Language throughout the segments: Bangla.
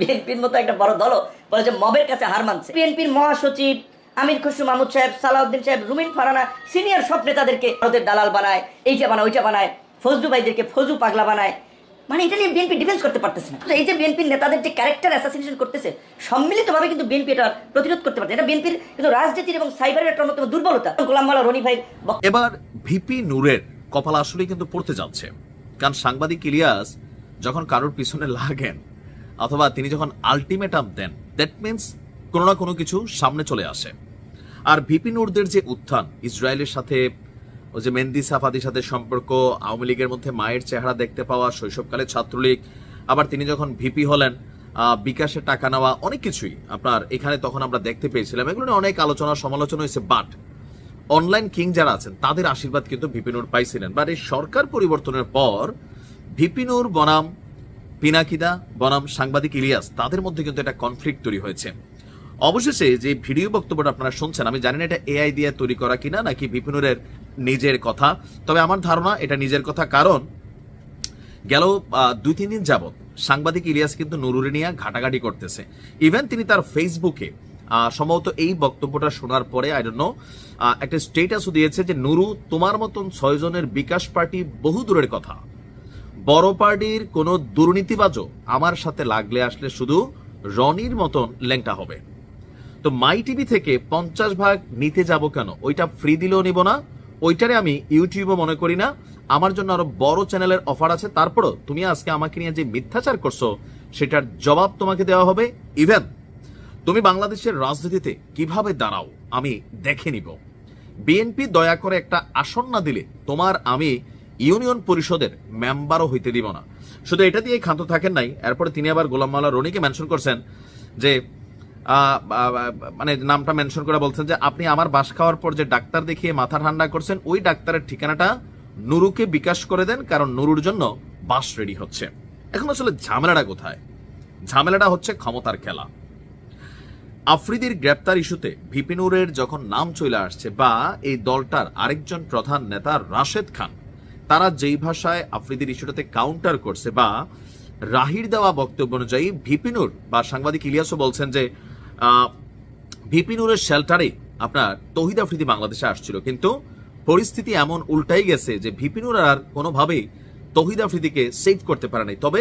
বিএনপির মতো একটা বড় দলও বলে যে মবের কাছে হার মানছে। বিএনপির মহাসচিব আমির খুশরু মাহমুদ সাহেব, সালাউদ্দিন সাহেব, রুমিন ফারানা সিনিয়র সব নেতাদেরকে ভারতের দালাল বানায় এইটা বানায় ওইটা বানায়, ফজলু ভাইদেরকে ফজু পাগলা বানায়। মানে এটা নিয়ে বিএনপি ডিফেন্স করতে পারতেছে না। এই যে বিএনপির নেতাদের যে ক্যারেক্টার অ্যাসাসিনেশন করতেছে, সম্মিলিতভাবে কিন্তু বিএনপি এটা প্রতিরোধ করতে পারছে এটা বিএনপির কিন্তু রাজনীতির এবং সাইবারের একটা অন্যতম দুর্বলতা। গোলাম মালা রনি ভাই এবার ভিপি নূরের কপাল আসলেই কিন্তু পড়তে যাচ্ছে। কারণ সাংবাদিক ইলিয়াস যখন কারোর পিছনে লাগেন অথবা তিনি যখন আলটিমেটাম দেন দ্যাট মিনস কোনো না কোনো কিছু সামনে চলে আসে। আর ভিপি নূরদের যে উত্থান, ইসরায়েলের সাথে যে মেন্দি সাফাদির সাথে সম্পর্ক, আওয়ামী লীগের মধ্যে মায়ের চেহারা দেখতে পাওয়া, শৈশবকালে ছাত্রলীগ, আবার তিনি যখন ভিপি হলেন বিকাশে টাকা নেওয়া, অনেক কিছুই আপনার এখানে তখন আমরা দেখতে পেয়েছিলাম। এগুলো নিয়ে অনেক আলোচনা, সমালোচনা হয়েছে বাট অনলাইন কিং যারা আছেন, তাদের আশীর্বাদ কিন্তু ভিপিনুর পাইছিলেন। বাট এই সরকার পরিবর্তনের পর ভিপিনুর বনাম পিনাকিদা, বনাম, সাংবাদিক ইলিয়াস, তাদের মধ্যে কিন্তু একটা কনফ্লিক্ট তৈরি হয়েছে। অবশেষে যে ভিডিও বক্তব্যটা আপনারা শুনছেন, আমি জানি না এটা এআই দিয়ে তৈরি করা কিনা, নাকি বিপিনুরের নিজের কথা, তবে আমার ধারণা এটা নিজের কথা, কারণ গেল দুই, তিন দিন যাবৎ সাংবাদিক ইলিয়াস কিন্তু নুরুরে নিয়ে ঘাটাঘাটি করতেছে। ইভেন তিনি তার ফেসবুকে সম্ভবত এই বক্তব্যটা শোনার পরে আই ডোন্ট নো একটা স্টেটাসও দিয়েছে যে, নুরু, তোমার মতন ছয়জনের বিকাশ পার্টি বহু দূরের কথা। বড় পার্টির কোনো দুর্নীতিবাজও আমার সাথে লাগলে আসলে শুধু রনির মতন ল্যাংটা হবে। তো মাই টিভি থেকে পঞ্চাশ ভাগ নিতে যাব কেন? ওইটা ফ্রি দিলেও নিব না। ওইটারে আমি ইউটিউবও মনে করি না। আমার জন্য আরও বড় চ্যানেলের অফার আছে। তারপরও তুমি আজকে আমাকে নিয়ে যে মিথ্যাচার করছ, সেটার জবাব তোমাকে দেওয়া হবে। ইভেন, তুমি বাংলাদেশের রাজনীতিতে কীভাবে দাঁড়াও, আমি দেখে নিব। বিএনপি দয়া করে একটা আসন না দিলে তোমার আমি ইউনিয়ন পরিষদের মেম্বারও হইতে দিব না। শুধু এটা দিয়ে ক্ষান্ত থাকেন নাই, এরপরে তিনি আবার গোলাম মাওলা রনিকে মেনশন করছেন যে মানে নামটা মেনশন করে বলছেন যে, আপনি আমার বাস খাওয়ার পর যে ডাক্তার দেখিয়ে মাথা ঠান্ডা করছেন, ওই ডাক্তারের ঠিকানাটা নুরুকে বিকাশ করে দেন, কারণ নুরুর জন্য বাস রেডি হচ্ছে। এখন আসলে ঝামেলাটা কোথায়? ঝামেলাটা হচ্ছে ক্ষমতার খেলা। আফ্রিদির গ্রেপ্তার ইস্যুতে ভিপিনুরের যখন নাম চলে আসছে বা এই দলটার আরেকজন প্রধান নেতা রাশেদ খান তারা যেই ভাষায় আফ্রিদির ইস্যুটাতে কাউন্টার করছে বা রাহির দেওয়া বক্তব্য অনুযায়ী ভিপিনুর বা সাংবাদিক ইলিয়াসও বলছেন যে ভিপিনুরের শেল্টারে আপনার তহিদ আফ্রিদি বাংলাদেশে আসছিল। কিন্তু পরিস্থিতি এমন উল্টাই গেছে যে ভিপিনুর আর কোনোভাবেই তহিদ আফ্রিদিকে সেভ করতে পারে নাই। তবে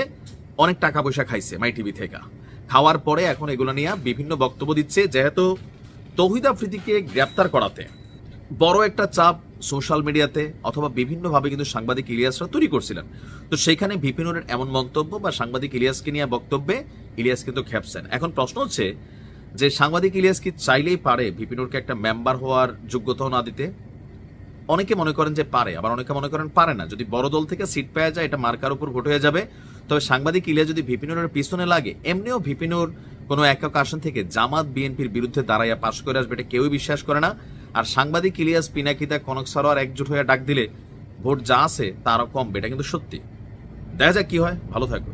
অনেক টাকা পয়সা খাইছে মাই টিভি থেকে। খাওয়ার পরে এখন এগুলো নিয়ে বিভিন্ন বক্তব্য দিচ্ছে, যেহেতু তহিদ আফ্রিদিকে গ্রেপ্তার করাতে বড় একটা চাপ সোশ্যাল মিডিয়াতে অথবা বিভিন্নভাবে কিন্তু সাংবাদিক ইলিয়াসরা তৈরি করছিলেন। তো সেখানে বিপিনুরের এমন মন্তব্য বা সাংবাদিক ইলিয়াসকে নিয়ে বক্তব্যে ইলিয়াস কিন্তু খেপছেন এখন প্রশ্ন হচ্ছে যে সাংবাদিক ইলিয়াস কি চাইলেই পারে বিপিনুরকে একটা মেম্বার হওয়ার যোগ্যতাও না দিতে? অনেকে মনে করেন যে পারে, আবার অনেকে মনে করেন পারে না। যদি বড় দল থেকে সিট পাওয়া যায়, এটা মার্কার উপর ভোট হয়ে যাবে। তবে সাংবাদিক ইলিয়া যদি ভিপিনুরের পিছনে লাগে, এমনিও ভিপিনুর কোনো একক আসন থেকে জামাত বিএনপির বিরুদ্ধে দাঁড়াইয়া পাশ করে আসবে, এটা কেউই বিশ্বাস করে না। আর সাংবাদিক ইলিয়াস পিনাকিতা কনক সরোয়ার একজোট হয়ে ডাক দিলে, ভোট যা আছে তারও কমবে এটা কিন্তু সত্যি। দেখা যাক কি হয়। ভালো থাকবে